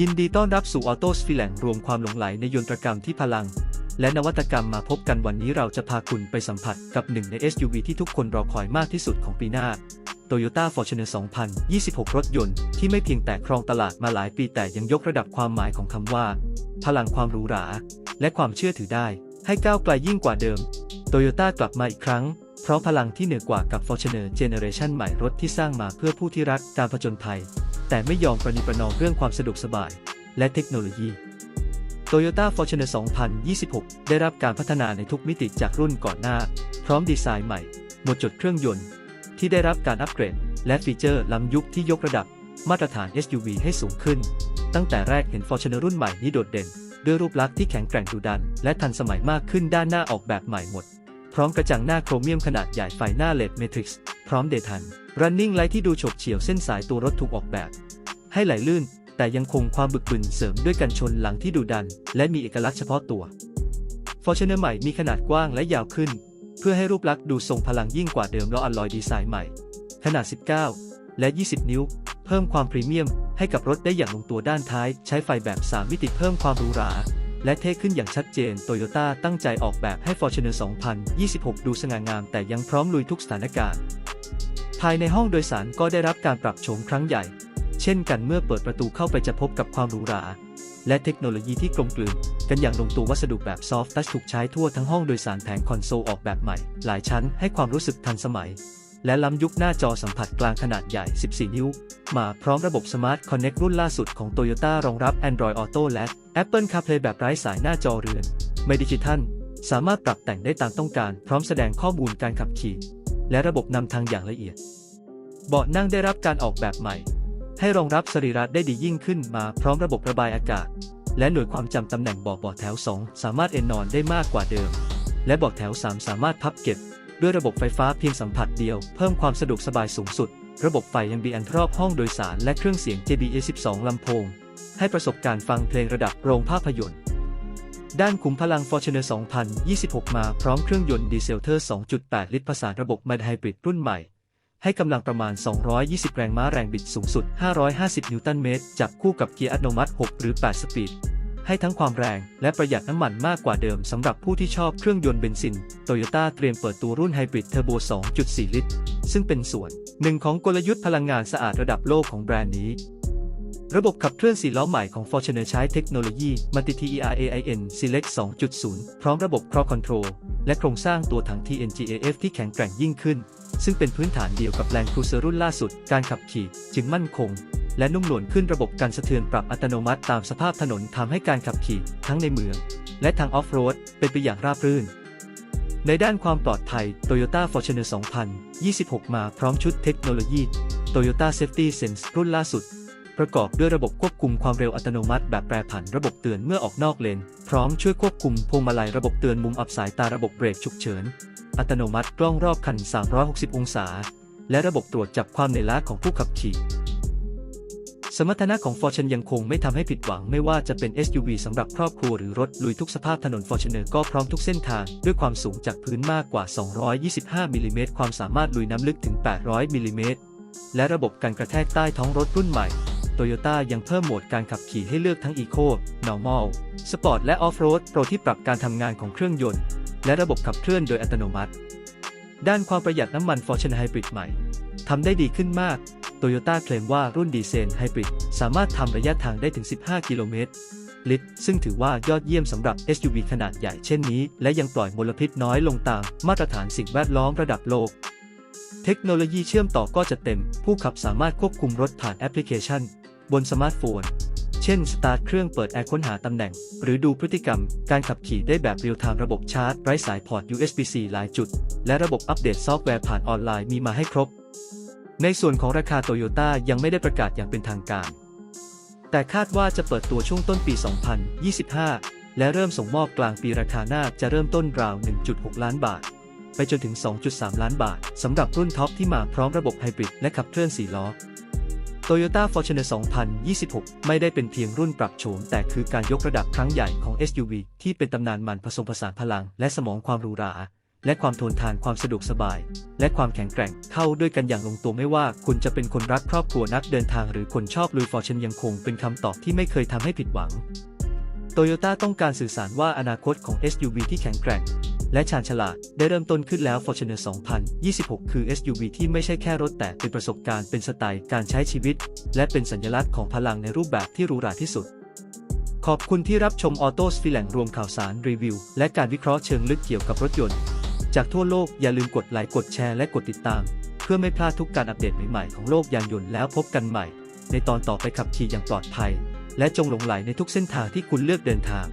ยินดีต้อนรับสู่ออโต้สฟิแลงรวมความหลงไหลในยนตรกรรมที่พลัง และนวัตกรรมมาพบกันวันนี้เราจะพาคุณไปสัมผัสกับหนึ่งใน SUV ที่ทุกคนรอคอยมากที่สุดของปีหน้า Toyota Fortuner 2026 รถยนต์ที่ไม่เพียงแต่ครองตลาดมาหลายปีแต่ยังยกระดับความหมายของคำว่า พลังความหรูหรา และความเชื่อถือได้ ให้ก้าวไกลยิ่งกว่าเดิม Toyota กลับมาอีกครั้งเพราะพลังที่เหนือกว่ากับ Fortuner Generation ใหม่รถที่สร้างมาเพื่อผู้ที่รักการผจญภัย แต่ไม่ยอมประนีประนอมเรื่องความสะดวกสบาย และเทคโนโลยี Toyota Fortuner 2026 ได้รับการพัฒนาในทุกมิติจากรุ่นก่อนหน้า พร้อมดีไซน์ใหม่ หมดจดเครื่องยนต์ ที่ได้รับการอัปเกรด และฟีเจอร์ล้ำยุคที่ยกระดับ มาตรฐาน SUV ให้สูงขึ้น ตั้งแต่แรกเห็น Fortuner รุ่นใหม่นี้โดดเด่น ด้วยรูปลักษณ์ที่แข็งแกร่งดุดัน และทันสมัยมากขึ้นด้านหน้าออกแบบใหม่หมด พร้อมกระจังหน้าโครเมียมขนาดใหญ่ไฟหน้าเลดเมทริกซ์ พร้อมเดทัน Running Light ที่ดูฉกเฉี่ยวเส้นสายตัวรถถูกออกแบบ ให้ไหลลื่น แต่ยังคงความบึกบึนเสริมด้วยกันชนหลังที่ดุดัน และมีเอกลักษณ์เฉพาะตัว Fortuner ใหม่มีขนาดกว้างและยาวขึ้น เพื่อให้รูปลักษณ์ดูทรงพลังยิ่งกว่าเดิมและอลลอยดีไซน์ใหม่ ขนาด 19 และ 20 นิ้ว เพิ่มความพรีเมียม ให้กับรถได้อย่างลงตัวด้านท้าย ใช้ไฟแบบ 3 มิติเพิ่มความหรูหราและเท่ขึ้นอย่างชัดเจน โตโยต้าตั้งใจออกแบบให้ Fortuner 2026 ดูสง่างามแต่ยังพร้อมลุยทุกสถานการณ์ ภายในห้องโดยสารก็ได้รับการปรับโฉมครั้งใหญ่ เช่นกันเมื่อเปิดประตูเข้าไปจะพบกับความหรูหรา และเทคโนโลยีที่กลมกลืนกันอย่างลงตัววัสดุแบบซอฟต์ทัชถูกใช้ทั่วทั้งห้องโดยสารแผงคอนโซลออกแบบใหม่ หลายชั้นให้ความรู้สึกทันสมัย และล้ำยุคหน้าจอสัมผัสกลางขนาดใหญ่ 14 นิ้ว มาพร้อมระบบ Smart Connect รุ่นล่าสุดของ Toyota รองรับ Android Auto และ Apple CarPlay แบบไร้สายหน้าจอเรือนไม่ดิจิทัลสามารถปรับแต่งได้ตามต้องการ พร้อมแสดงข้อมูลการขับขี่ และระบบนำทางอย่างละเอียด เบาะนั่งได้รับการออกแบบใหม่ ให้รองรับสรีระได้ดียิ่งขึ้นมาพร้อมระบบระบายอากาศ และหน่วยความจำตำแหน่งเบาะเบาะแถว 2 สามารถเอนนอนได้มากกว่าเดิม และเบาะแถว 3 สามารถพับเก็บ ด้วยระบบไฟฟ้าเพียงสัมผัสเดียว เพิ่มความสะดวกสบายสูงสุด ระบบไฟยังบีอันรอบห้องโดยสารและเครื่องเสียง JBL 12ลำโพง ให้ประสบการณ์ฟังเพลงระดับโรงภาพยนตร์ ด้านขุมพลัง Fortuner 2026 มาพร้อมเครื่องยนต์ดีเซลเทอร์ 2.8 ลิตรผสานระบบมันไฮบริดรุ่นใหม่ ให้กำลังประมาณ 220 แรงม้าแรงบิดสูงสุด 550 นิวตันเมตร จับคู่กับเกียร์อัตโนมัติ 6 หรือ 8 สปีด ให้ทั้งความแรงและประหยัดน้ำมันมากกว่าเดิมสำหรับผู้ที่ชอบเครื่องยนต์เบนซิน โตโยต้าเตรียมเปิดตัวรุ่นไฮบริดเทอร์โบ 2.4 ลิตร ซึ่งเป็นส่วนหนึ่งของกลยุทธ์พลังงานสะอาดระดับโลกของแบรนด์นี้ ระบบขับเคลื่อน4ล้อใหม่ของ Fortuner ใช้เทคโนโลยี Multi TERAIN Select 2.0 พร้อมระบบ Crowd Control และโครงสร้างตัวถัง TNGAF ที่แข็งแกร่งยิ่งขึ้น ซึ่งเป็นพื้นฐานเดียวกับ Land Cruiser รุ่นล่าสุด การขับขี่จึงมั่นคง และนุ่มนวลขึ้นระบบการสะเทือนปรับอัตโนมัติตามสภาพถนนทำให้การขับขี่ทั้งในเมือง และทางออฟโรดเป็นไปอย่างราบรื่นในด้านความปลอดภัย Toyota Fortuner 2026 มาพร้อมชุดเทคโนโลยี Toyota Safety Sense รุ่นล่าสุด ประกอบด้วยระบบควบคุมความเร็วอัตโนมัติแบบแปรผันระบบเตือนเมื่อออกนอกเลน พร้อมช่วยควบคุมพวงมาลัยระบบเตือนมุมอับสายตาระบบเบรกฉุกเฉิน อัตโนมัติกล้องรอบคัน 360 องศา และระบบตรวจจับความเหนื่อยล้าของผู้ขับขี่ สมรรถนะของ Fortune ยังคงไม่ทำให้ผิดหวังไม่ว่าจะเป็น SUV สำหรับครอบครัวหรือรถลุยทุกสภาพถนน Fortuner ก็พร้อมทุกเส้นทาง ด้วยความสูงจากพื้นมากกว่า 225มิลลิเมตรความสามารถลุยน้ำลึกถึง 800มิลลิเมตรและระบบการกระแทกใต้ท้องรถรุ่นใหม่ Toyota ยังเพิ่มโหมดการขับขี่ให้เลือกทั้ง Eco, Normal, Sport และ Off-road Pro ที่ปรับการทำงานของเครื่องยนต์ และระบบขับเคลื่อนโดยอัตโนมัติ ด้านความประหยัดน้ำมัน Fortune Hybrid ใหม่ทำได้ดีขึ้นมาก Toyota เคลมว่ารุ่นดีเซลไฮบริดสามารถทำระยะทางได้ถึง 15 กิโลเมตร ลิตร ซึ่งถือว่ายอดเยี่ยมสำหรับ SUV ขนาดใหญ่เช่นนี้ และยังปล่อยมลพิษน้อยลงตาม มาตรฐานสิ่งแวดล้อมระดับโลก เทคโนโลยีเชื่อมต่อก็จะเต็ม ผู้ขับสามารถควบคุมรถผ่านแอปพลิเคชัน บนสมาร์ทโฟน เช่น สตาร์ทเครื่องเปิดแอร์ค้นหาตำแหน่ง หรือดูพฤติกรรม การขับขี่ได้แบบเรียลไทม์ระบบชาร์จไร้สายพอร์ต USB-C หลายจุด และระบบอัปเดตซอฟต์แวร์ผ่านออนไลน์มีมาให้ครบ ในส่วนของราคาโตโยต้ายังไม่ได้ประกาศอย่างเป็นทางการ แต่คาดว่าจะเปิดตัวช่วงต้นปี 2025 และเริ่มส่งมอบกลางปีราคาหน้าจะเริ่มต้นราว 1.6 ล้านบาทไปจนถึง 2.3 ล้านบาท สำหรับรุ่นท็อปที่มาพร้อมระบบไฮบริดและขับเคลื่อน4ล้อ Toyota Fortuner 2026 ไม่ได้เป็นเพียงรุ่นปรับโฉม แต่คือการยกระดับครั้งใหญ่ของ SUV ที่เป็นตำนานมันผสมผสานพลัง และสมองความหรูหรา และความทนทานความสะดวกสบาย และความแข็งแกร่งเข้าด้วยกันอย่างลงตัวไม่ว่าคุณจะเป็นคนรักครอบครัวนักเดินทางหรือคนชอบลุยฟอร์ชนยังคงเป็นคำตอบที่ไม่เคยทำให้ผิดหวังโตโยต้าต้องการสื่อสารว่าอนาคตของ SUV ที่แข็งแกร่ง และชาญฉลาดได้เริ่มต้นขึ้นแล้ว Fortuner 2026 คือ SUV ที่ไม่ใช่แค่รถแต่เป็นประสบการณ์เป็นสไตล์การใช้ชีวิต และเป็นสัญลักษณ์ของพลังในรูปแบบที่หรูหราที่สุด ขอบคุณที่รับชมออโต้สฟิแหล่งรวมข่าวสารรีวิว และการวิเคราะห์เชิงลึกเกี่ยวกับรถยนต์ จากทั่วโลกอย่าลืมกดไลค์กดแชร์และกดติดตาม เพื่อไม่พลาดทุกการอัปเดตใหม่ๆของโลกยานยนต์แล้วพบกันใหม่ ในตอนต่อไปขับขี่อย่างปลอดภัย และจงหลงไหลในทุกเส้นทางที่คุณเลือกเดินทาง